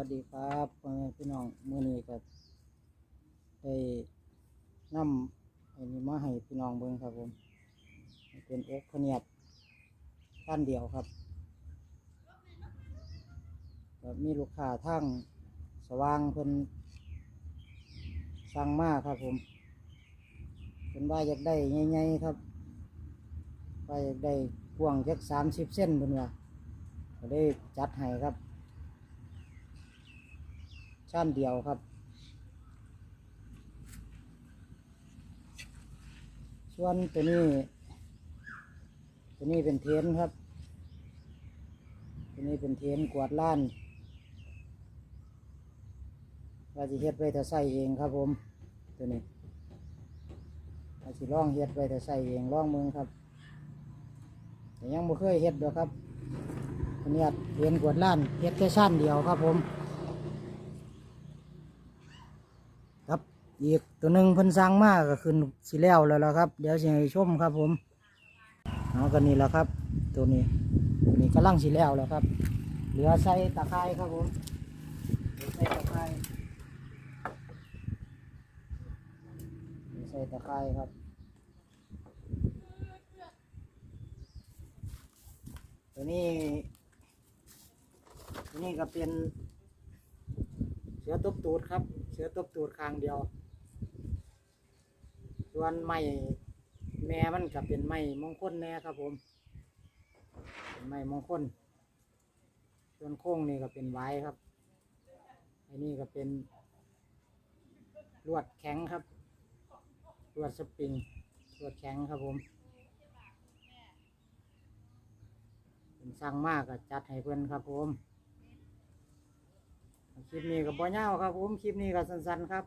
วัสดีครับพ่อแม่พี่น้องมื้อนี้ก็ได้นำอันนี้มาให้พี่น้องเบิ่งครับผมเป็นอกพะเนียดท่านเดียวครับก็มีลูกค้าทั้งสว่างเพิ่นสั่งมาครับผมเพิ่นว่าอยากได้ใหญ่ๆครับว่าอยากได้กว้างจักสามสิบเส้นเพิ่นว่าก็ได้จัดให้ครับ ชั้นเดียวครับ ส่วนตัวนี้ ตัวนี้เป็นเทนครับ ตัวนี้เป็นเทนกวาดล้านเราจะเฮ็ดไว้แต่ใส่เองครับผมตัวนี้เราจะลองเฮ็ดไว้แต่ใส่เองลองมึงครับแต่ยังไม่เคยเฮ็ดดอกครับตัวนี้เทนกวดล้านเฮ็ดแค่ชั้นเดียวครับผม ครับ อีกตัวหนึ่งเพิ่นสร้างมากก็คือสิแล้วแล้วล่ะครับ เดี๋ยวสิให้ชมครับ ผมเอากันนี่แหละครับ ตัวนี้ตัวนี้กำลังสิแล้วแล้วครับ เหลือใส่ตะไคร้ครับผมใส่ตะไคร้ใส่ตะไคร้ครับตัวนี้ตัวนี้ก็เป็นเสือตบตูดครับ เสือตบตูดข้างเดียว ส่วนไม้แม่มันก็เป็นไม้มงคลแน่ครับผมเป็นไม้มงคลส่วนโค้งนี่ก็เป็นไว้ครับอันนี้ก็เป็นลวดแข็งครับลวดสปริงลวดแข็งครับผมเป็นสร้างมากก็จัดให้เพื่อนครับผมคลิปนี้กับบ่ยาวครับผม คลิปนี้ก็สั้นๆครับ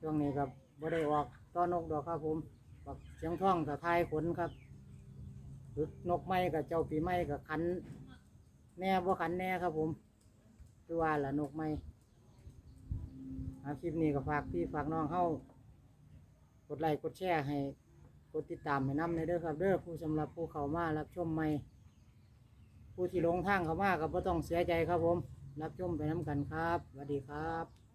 ช่วงนี้กับบ่ได้ออกต้อนนกดอกครับผมปักเสียงท่องกับทายขนครับฝึกนกไม้กับเจ้าปีไม้กับขัน แน่บ่ขันแน่ครับผมคือว่าละนกไม้คลิปนี้ก็ฝากพี่ฝากน้องเข้ากดไลค์กดแชร์ให้กดติดตามให้นำในเด้อครับเด้อผู้สำหรับผู้เข้ามารับชมใหม่ ผู้ที่ลงทางเข้ามาก็บ่ต้องเสียใจครับผม รับชมไปน้ำกันครับสวัสดีครับ